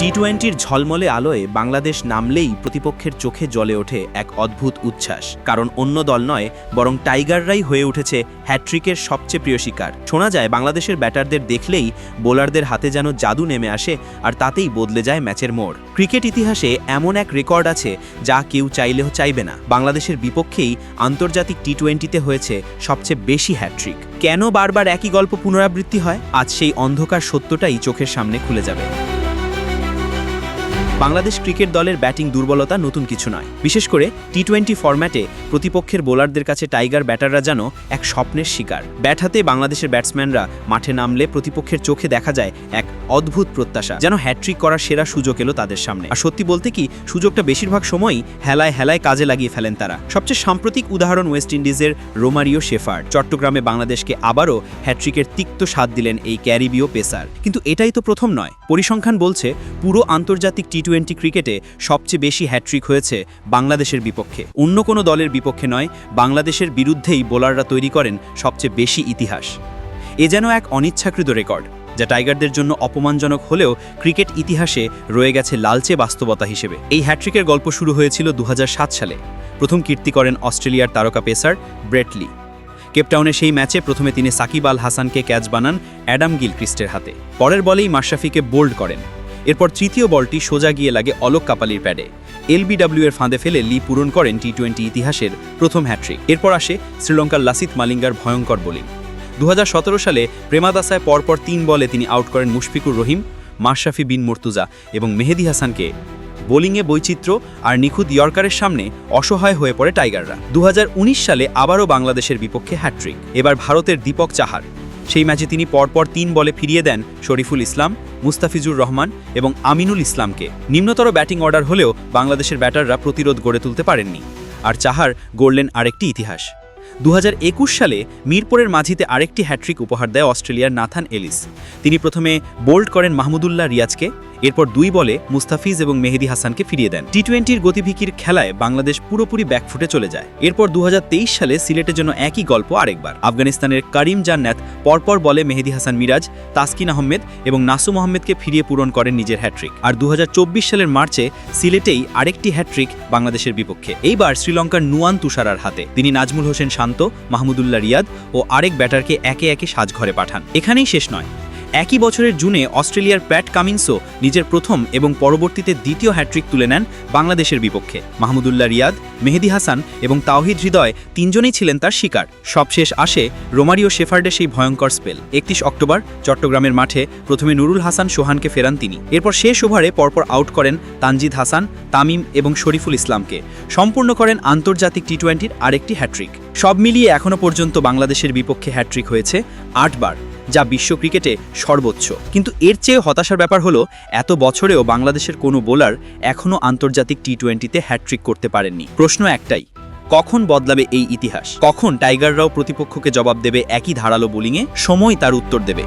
টি টোয়েন্টির ঝলমলে আলোয় বাংলাদেশ নামলেই প্রতিপক্ষের চোখে জ্বলে ওঠে এক অদ্ভুত উচ্ছ্বাস। কারণ অন্য দল নয়, বরং টাইগাররাই হয়ে উঠেছে হ্যাট্রিকের সবচেয়ে প্রিয় শিকার। শোনা যায়, বাংলাদেশের ব্যাটারদের দেখলেই বোলারদের হাতে যেন জাদু নেমে আসে আর তাতেই বদলে যায় ম্যাচের মোড়। ক্রিকেট ইতিহাসে এমন এক রেকর্ড আছে যা কেউ চাইলেও চাইবে না। বাংলাদেশের বিপক্ষেই আন্তর্জাতিক টি টোয়েন্টিতে হয়েছে সবচেয়ে বেশি হ্যাট্রিক কেন বারবার একই গল্প পুনরাবৃত্তি হয়? আজ সেই অন্ধকার সত্যটাই চোখের সামনে খুলে যাবে। বাংলাদেশ ক্রিকেট দলের ব্যাটিং দুর্বলতা নতুন কিছু নয়। বিশেষ করে টি টোয়েন্টি ফরম্যাটে প্রতিপক্ষের বোলারদের কাছে টাইগার ব্যাটাররা যেন এক স্বপ্নের শিকার। ব্যাট হাতে বাংলাদেশের ব্যাটসম্যানরা মাঠে নামলে প্রতিপক্ষের চোখে দেখা যায় এক অদ্ভুত প্রত্যাশা, যেন হ্যাট্রিক করার সেরা সুযোগ এলো তাদের সামনে। আর সত্যি বলতে কি, সুযোগটা বেশিরভাগ সময়ই হেলায় হেলায় কাজে লাগিয়ে ফেলেন তারা। সবচেয়ে সাম্প্রতিক উদাহরণ ওয়েস্ট ইন্ডিজের রোমারিও শেফার চট্টগ্রামে বাংলাদেশকে আবারও হ্যাট্রিকের তিক্ত স্বাদ দিলেন এই ক্যারিবীয় পেসার। কিন্তু এটাই তো প্রথম নয়। পরিসংখ্যান বলছে, পুরো আন্তর্জাতিক টি টোয়েন্টি ক্রিকেটে সবচেয়ে বেশি হ্যাট্রিক হয়েছে বাংলাদেশের বিপক্ষে। অন্য কোনো দলের বিপক্ষে নয়, বাংলাদেশের বিরুদ্ধেই বোলাররা তৈরি করেন সবচেয়ে বেশি ইতিহাস। এ যেন এক অনিচ্ছাকৃত রেকর্ড, যা টাইগারদের জন্য অপমানজনক হলেও ক্রিকেট ইতিহাসে রয়ে গেছে লালচে বাস্তবতা হিসেবে। এই হ্যাট্রিকের গল্প শুরু হয়েছিল দু হাজার সাত সালে। প্রথম কীর্তি করেন অস্ট্রেলিয়ার তারকা পেসার ব্রেটলি কেপটাউনে সেই ম্যাচে প্রথমে তিনি সাকিব আল হাসানকে ক্যাচ বানান অ্যাডাম গিলক্রিস্টের হাতে। পরের বলেই মাশরাফিকে বোল্ড করেন। এরপর তৃতীয় বলটি সোজা গিয়ে লাগে অলোক কাপালির প্যাডে। এলবিডব্লিউ এর ফাঁদে ফেলে লি পূরণ করেন টি টোয়েন্টি ইতিহাসের প্রথম হ্যাট্রিক এরপর আসে শ্রীলঙ্কার লাসিত মালিঙ্গার ভয়ঙ্কর বোলিং। দু হাজার সতেরো সালে প্রেমাদাসায় পরপর তিন বলে তিনি আউট করেন মুশফিকুর রহিম, মাশরাফি বিন মুর্তুজা এবং মেহেদি হাসানকে। বোলিংয়ে বৈচিত্র্য আর নিখুঁত ইয়র্কারের সামনে অসহায় হয়ে পড়ে টাইগাররা। দু হাজার উনিশ সালে আবারও বাংলাদেশের বিপক্ষে হ্যাট্রিক এবার ভারতের দীপক চাহার। সেই ম্যাচে তিনি পরপর তিন বলে ফিরিয়ে দেন শরীফুল ইসলাম, মুস্তাফিজুর রহমান এবং আমিনুল ইসলামকে। নিম্নতর ব্যাটিং অর্ডার হলেও বাংলাদেশের ব্যাটাররা প্রতিরোধ গড়ে তুলতে পারেননি। আর চাহার গড়লেন আরেকটি ইতিহাস। দু হাজার একুশ সালে মিরপুরের মাঝিতে আরেকটি হ্যাট্রিক উপহার দেয় অস্ট্রেলিয়ার নাথান এলিস। তিনি প্রথমে বোল্ড করেন মাহমুদুল্লাহ রিয়াজকে এরপর দুই বলে মুস্তাফিজ এবং মেহেদি হাসানকে ফিরিয়ে দেন। টি টোয়েন্টির গতিভিকির খেলায় বাংলাদেশ পুরোপুরি ব্যাকফুটে চলে যায়। এরপর দু হাজার তেইশ সালে সিলেটের জন্য একই গল্প আরেকবার। আফগানিস্তানের করিম জান্নাত পরপর বলে মেহেদি হাসান মিরাজ, তাসকিন আহমেদ এবং নাসুম আহমেদকে ফিরিয়ে পূরণ করেন নিজের হ্যাট্রিক আর দু হাজার চব্বিশ সালের মার্চে সিলেটেই আরেকটি হ্যাট্রিক বাংলাদেশের বিপক্ষে। এইবার শ্রীলঙ্কার নুয়ান তুষারার হাতে। তিনি নাজমুল হোসেন শান্ত, মাহমুদুল্লাহ রিয়াদ ও আরেক ব্যাটারকে একে একে সাজঘরে পাঠান। এখানেই শেষ নয়। একই বছরের জুনে অস্ট্রেলিয়ার প্যাট কামিন্সও নিজের প্রথম এবং পরবর্তীতে দ্বিতীয় হ্যাট্রিক তুলে নেন বাংলাদেশের বিপক্ষে। মাহমুদুল্লাহ রিয়াদ, মেহেদি হাসান এবং তাওহিদ হৃদয় তিনজনেই ছিলেন তার শিকার। সবশেষ আসে রোমারিও শেফার্ডের সেই ভয়ঙ্কর স্পেল। একত্রিশ অক্টোবর চট্টগ্রামের মাঠে প্রথমে নুরুল হাসান সোহানকে ফেরান তিনি। এরপর শেষ ওভারে পরপর আউট করেন তানজিদ হাসান, তামিম এবং শরীফুল ইসলামকে। সম্পূর্ণ করেন আন্তর্জাতিক টি টোয়েন্টির আরেকটি হ্যাট্রিক সব মিলিয়ে এখনও পর্যন্ত বাংলাদেশের বিপক্ষে হ্যাট্রিক হয়েছে আটবার। যা বিশ্ব ক্রিকেটে সর্বোচ্চ। কিন্তু এর চেয়ে হতাশার ব্যাপার হলো, এত বছরেও বাংলাদেশের কোনো বোলার এখনও আন্তর্জাতিক টি টোয়েন্টিতে হ্যাট্রিক করতে পারেননি। প্রশ্ন একটাই, কখন বদলাবে এই ইতিহাস? কখন টাইগাররাও প্রতিপক্ষকে জবাব দেবে একই ধারালো বোলিংয়ে? সময় তার উত্তর দেবে।